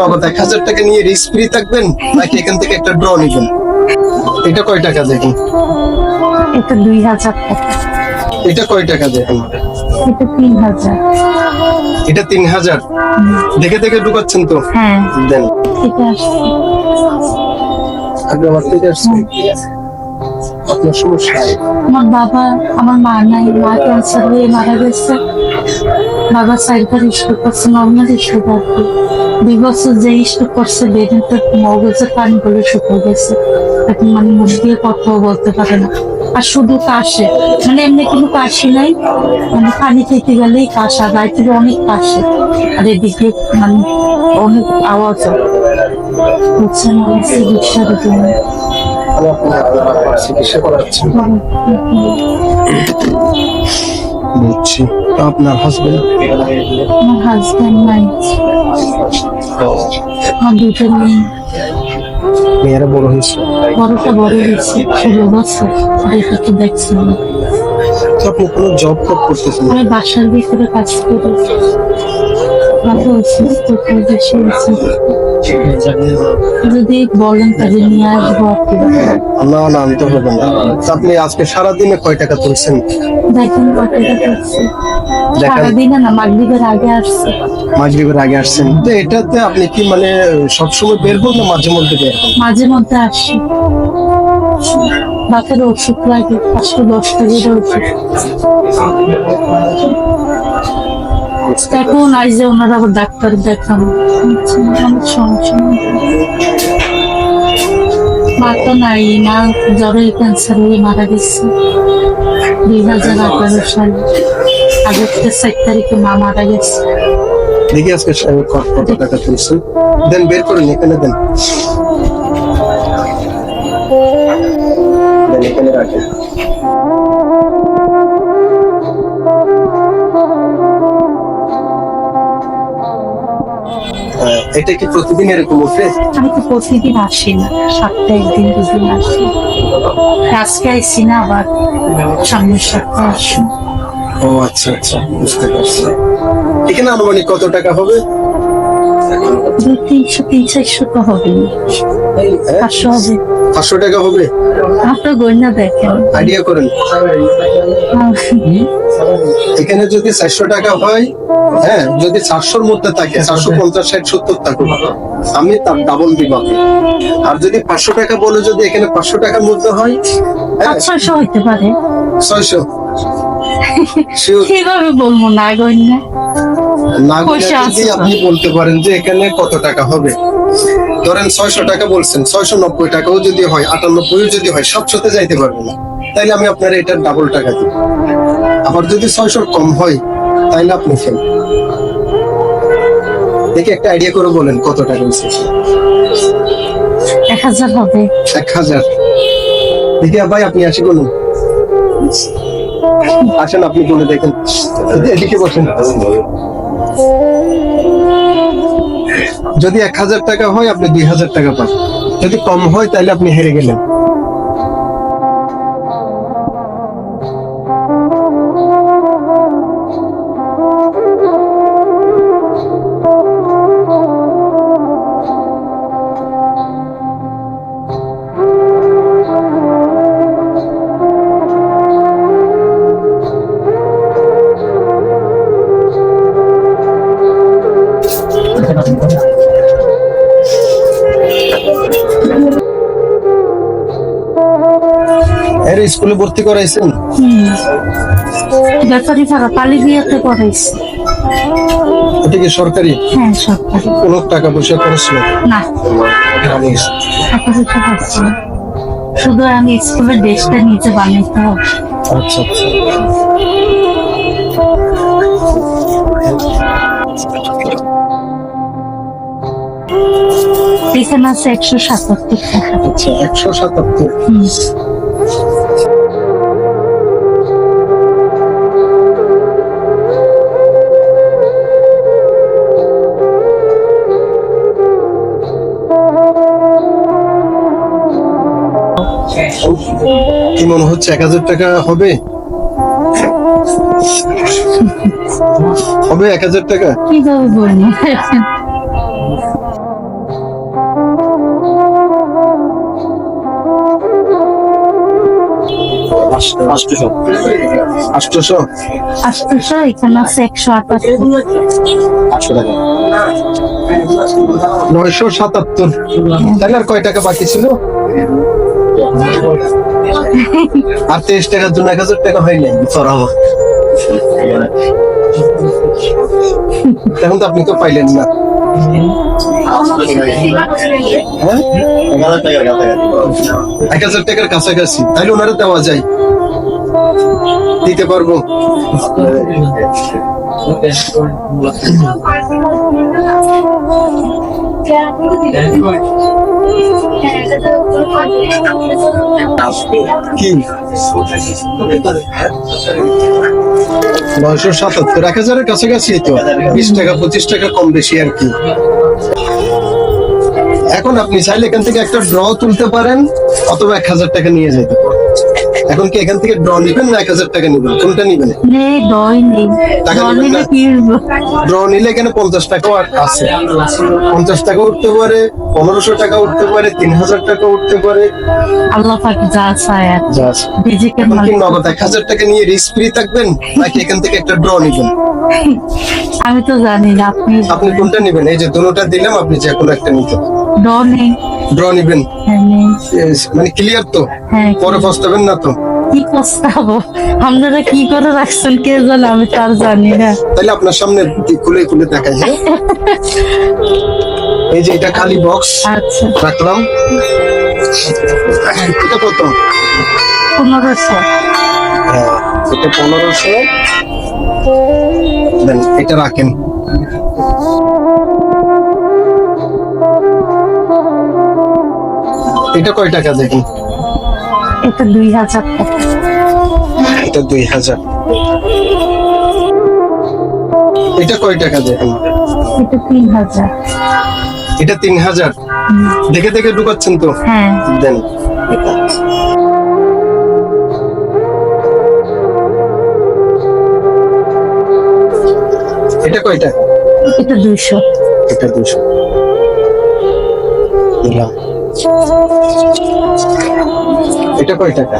নগদ এক হাজার টাকা নিয়ে রিস্ক ফ্রি থাকবেন নাকি এখান থেকে একটা ড্র নিবেন? এটা কয় টাকা দেখুন? এটা দুই হাজার টাকা। এটা কয় টাকা দেখুন? এটা তিন হাজার। এটা তিন হাজার? দেখে দেখে ঢুকাচ্ছেন তো? হ্যাঁ। দেন। থেকে আসছে। আপনার সমস্যা? আমার বাবা আমার মা নাই মা ক্যান্সার হয়ে মারা গেছে। বাবা সাইবার স্ট্রোক করছে নর্মাল আর কি। দুই বছর যে স্ট্রোক করছে বেদিন তো মগজের পানি বলে শুকিয়ে গেছে। এখন মানে মুখ দিয়ে কথাও বলতে পারে না। আর শুধু কাশে। মানে এমনি কোনো কাশি নাই। মানে পানি খেতে গেলেই কাশা গায়ে থেকে অনেক কাশে। আর এদিকে মানে অনেক আওয়াজ হয়। বুঝছেন আমার চিকিৎসার জন্য চিকিৎসা করাচ্ছি বুঝছি। তো আপনার হাজবেন্ড আমার হাজব্যান্ড নাই। আমার দুটো মেয়ে। মেয়েরা বড় হয়েছে? বড়টা বড় হয়েছে ষোলো বছর আর দেখছি। আপনি কোনো জব টব করতেছেন? আমি বাসার ভিতরে কাজ করি। ভালো অসুস্থ বেশি অসুস্থ। যদি বলেন তাহলে নিয়ে আসব না না আনতে হবে না। আপনি আজকে সারাদিনে কয় টাকা তুলছেন? দেখেন দেখেন। সারাদিনে না মাগরীবের আগে আসছে। মাগরিবের আগে আসছেন। তো এটাতে আপনি কি মানে সবসময় বের হন না মাঝে মধ্যে বের হন? মাঝে মধ্যে আসি। বাপের ওষুধ লাগে পাঁচশো দশ টাকার ওষুধ। এখন আজ যে ওনারা আবার ডাক্তার দেখান অনেক সমস্যা। মা তো নাই, মা জ্বরে ক্যান্সার হয়ে মারা গেছে। দুই হাজার আঠারো সালে আগস্টের চার তারিখে মা মারা গেছে। দেখি আজকে সাহেব কত টাকা তুলছেন দেন, বের করেন, এখানে দেন, এখানে রাখেন। এটা কি প্রতিদিন এরকম ওঠে আমি তো প্রতিদিন আসি না সপ্তাহে একদিন দুদিন আসি। আজকে আসছি না আবার সামনের সপ্তাহে আসি। ও আচ্ছা আচ্ছা বুঝতে পারছি। এখানে আনুমানিক কত টাকা হবে? দুই তিনশো তিন চারশো তো হবে হ্যাঁ? পাঁচশো হবে। পাঁচশো টাকা হবে? আপনার গয়না দেখেন। আইডিয়া করেন। এখানে যদি চারশো টাকা হয় হ্যাঁ যদি চারশোর মধ্যে থাকে চারশো পঞ্চাশ ষাট সত্তর থাকুক আমি তার ডাবল দিব। আর যদি পাঁচশো টাকা বলে যদি এখানে পাঁচশো টাকার মধ্যে হয় হ্যাঁ ছয়শো হইতে পারে। ছয়শো। Sure. বলব না গয়না না। বলে পয়সা যদি আছে। আপনি বলতে পারেন যে এখানে কত টাকা হবে। ধরেন ছয়শো টাকা বলছেন ছয়শো নব্বই টাকাও যদি হয় আটানব্বই যদি হয় সাতশোতে যাইতে পারব না। তাইলে আমি আপনার এটার ডাবল টাকা দিব। আবার যদি ছয়শোর কম হয় তাইলে আপনি ফেল দেখি একটা আইডিয়া করে বলেন কত টাকা হয়েছে এক হাজার হবে। এক হাজার। দেখি ভাই আপনি আসি বলুন। আসেন আপনি বলে দেখেন। এদিকে বসেন। যদি এক হাজার টাকা হয় আপনি দুই হাজার টাকা পান। যদি কম হয় তাহলে আপনি হেরে গেলেন। এর স্কুলে ভর্তি করাইছেন? ব্যাপারী ভাড়া পালি বিয়েতে করাইছি। ওটা কি সরকারি? হ্যাঁ সরকারি। কোনো টাকা পয়সা খরচ না। টাকা পয়সা শুধু আমি স্কুলের ড্রেসটা নিচে বানাইতে হবে। আচ্ছা আচ্ছা। এখানে আছে একশো সাতাত্তর টাকা। আচ্ছা একশো সাতাত্তর। কি মনে হচ্ছে এক হাজার টাকা হবে? হবে এক হাজার টাকা? কীভাবে বলব? আষ্টশো আটশোশো আটশোশো এখানে আছে একশো আটাত্তর আটশো টাকা। নয়শো সাতাত্তর। তাহলে আর কয় টাকা বাকি ছিল? আর তেইশ টাকার জন্য এক হাজার টাকা হয় নাই সরাবো এখন তো আপনি তো পাইলেন না। হ্যাঁ? এক হাজার টাকার কাছাকাছি। এক হাজার টাকার কাছাকাছি তাহলে ওনারা দেওয়া যায়। দিতে পারব। নয়শো সাতাত্তর, এক হাজারের কাছাকাছি তো। বিশ টাকা, পঁচিশ টাকা কম বেশি আর কি। এখন আপনি চাইলে এখান থেকে একটা ড্র তুলতে পারেন, অথবা এক হাজার টাকা নিয়ে যেতে পারেন। এখন কি এখান থেকে ড্র নিবেন না এক হাজার টাকা নিবেন? কোনটা নিবেন? টাকা না? ড্র নিলে এখানে পঞ্চাশ টাকাও আছে। পঞ্চাশ টাকা উঠতে পারে পনেরোশো টাকা উঠতে পারে তিন হাজার টাকা উঠতে পারে। আল্লাহ পাক যা চায় যা কি নগদ এক হাজার টাকা নিয়ে রিস্ক ফ্রি থাকবেন নাকি এখান থেকে একটা ড্র নিবেন? আমি তো জানি না আপনি আপনি কোনটা নিবেন? এই যে দুটোটা দিলাম আপনি যে কোনো একটা নিতে ডর নেই। ড্র নিবেন? হ্যাঁ, মানে ক্লিয়ার তো? হ্যাঁ পরে পস্তাবেন না তো? কি পস্তাবো আপনারা কি করে রাখছেন কে জানে? আমি তার জানি না। তাহলে আপনার সামনে খুলে খুলে দেখাই হ্যাঁ? এই যে এটা খালি বক্স আচ্ছা। রাখলাম। এটা কত? পনেরোশো। হ্যাঁ, এটা পনেরোশো। এটা রাখেন। এটা কয় টাকা দেখি? এটা দুই হাজার এটা দুই হাজার। এটা কয় টাকা দেখুন এটা তিন হাজার। এটা তিন হাজার? দেখে দেখে ঢুকাচ্ছেন তো? হ্যাঁ। দেন। এটা কয়টা এটা দুইশো। এটা দুশো দিলাম। এটা কয় টাকা?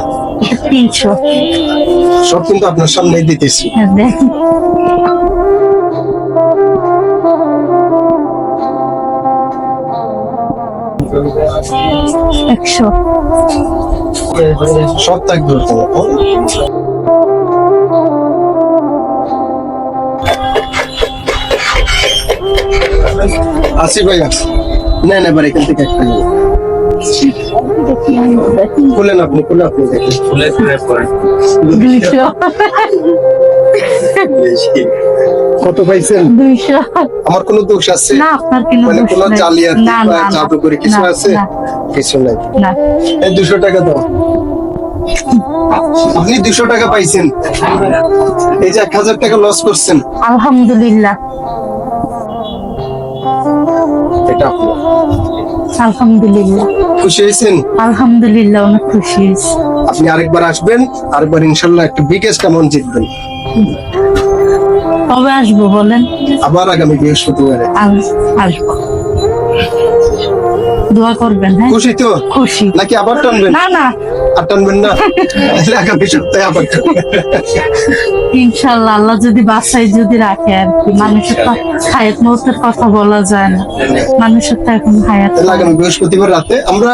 তিনশো। সব কিন্তু আপনার সামনে দিতেছি। হ্যাঁ একশো। সব থাকবে ওখানে। আসি ভাই আসি। না না এবার এখান থেকে একটা। খুলেন আপনি খুলে আপনি দেখেন। দুইশো। কত পাইছেন? আমার কোনো দোষ আছে? না আপনার কোনো মানে দোষ কোনো জালিয়াতি বা না না, জাদুকরি কিছু আছে? কিছু নাই। এই দুশো টাকা দাও। আপনি দুশো টাকা পাইছেন। এই যে এক হাজার টাকা লস করছেন। আলহামদুলিল্লাহ। এটা। আলহামদুলিল্লাহ। খুশি হয়েছেন? আলহামদুলিল্লাহ অনেক খুশি হয়েছি। আপনি আরেকবার আসবেন আরেকবার ইনশাল্লাহ একটা বিগেস্ট অ্যামাউন্ট জিতবেন। কবে আসব বলেন? আবার আগামী বৃহস্পতিবারে। আসব। দোয়া করবেন হ্যাঁ? খুশি তো? খুশি। নাকি আবার টানবেন? না না আর টানবেন না। তাহলে আগামী সপ্তাহে আবার। ইনশাল্লাহ আল্লাহ যদি বাসায় যদি রাখে আর কি। মানুষের হায়াত মৌতের কথা বলা যায় না। মানুষের তো এখন হায়াত আগামী বৃহস্পতিবার রাতে আমরা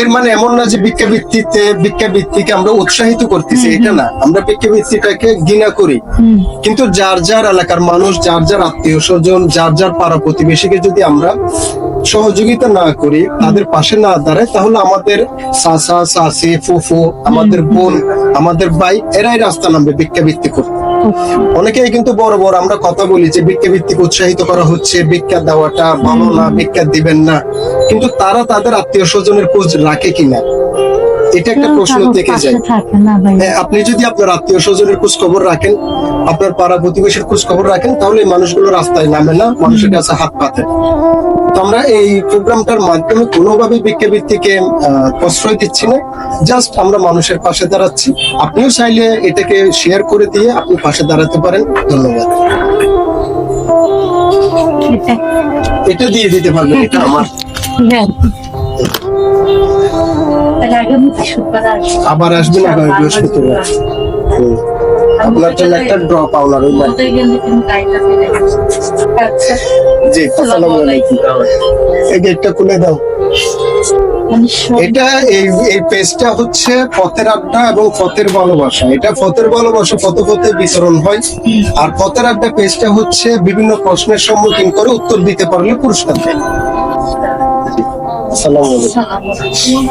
এর মানে এমন না যে ভিক্ষাবৃত্তিকে আমরা উৎসাহিত করতেছি এটা না। আমরা ভিক্ষাবৃত্তিটাকে ঘৃণা করি। কিন্তু যার যার এলাকার মানুষ যার যার আত্মীয় স্বজন যার যার পাড়া প্রতিবেশীকে যদি আমরা সহযোগিতা না করি তাদের পাশে না দাঁড়াই তাহলে আমাদের চাচা চাচি ফুফু আমাদের বোন আমাদের ভাই এরাই রাস্তা নামবে ভিক্ষাবৃত্তি করতে। অনেকেই কিন্তু বড় বড় আমরা কথা বলি যে ভিক্ষাবৃত্তিকে উৎসাহিত করা হচ্ছে ভিক্ষা দেওয়াটা ভালো না ভিক্ষা দিবেন না। কিন্তু তারা তাদের আত্মীয় স্বজনের খোঁজ রাখে কিনা? এটা একটা প্রশ্ন থেকে যায়। হ্যাঁ, আপনি যদি আপনার আত্মীয় স্বজনের খোঁজ খবর রাখেন আপনার পাড়া প্রতিবেশীর খোঁজ খবর রাখেন তাহলে এই মানুষগুলো রাস্তায় নামে না মানুষের কাছে হাত পাতে। তো আমরা এই প্রোগ্রামটার মাধ্যমে কোনোভাবে ভিক্ষাবৃত্তিকে প্রশ্রয় দিচ্ছি না। জাস্ট আমরা মানুষের পাশে দাঁড়াচ্ছি। আপনিও চাইলে এটাকে শেয়ার করে দিয়ে আপনি পাশে দাঁড়াতে পারেন। ধন্যবাদ। এটা দিয়ে দিতে পারবেন এটা আমার। আসব। আবার আসবেন আগামী বৃহস্পতিবার। আপনার জন্য একটা ড্র পাওনার আচ্ছা। জি আসসালামু আলাইকুম। এই গেটটা খুলে দাও। মানে এটা এই এই পেজটা হচ্ছে পথের আড্ডা এবং পথের ভালোবাসা। এটা পথের ভালোবাসা পথ পথে বিতরণ হয়। আর পথের আড্ডা পেজটা হচ্ছে বিভিন্ন প্রশ্নের সম্মুখীন করে উত্তর দিতে পারলে পুরস্কার দেয়। আসসালামু আলাইকুম।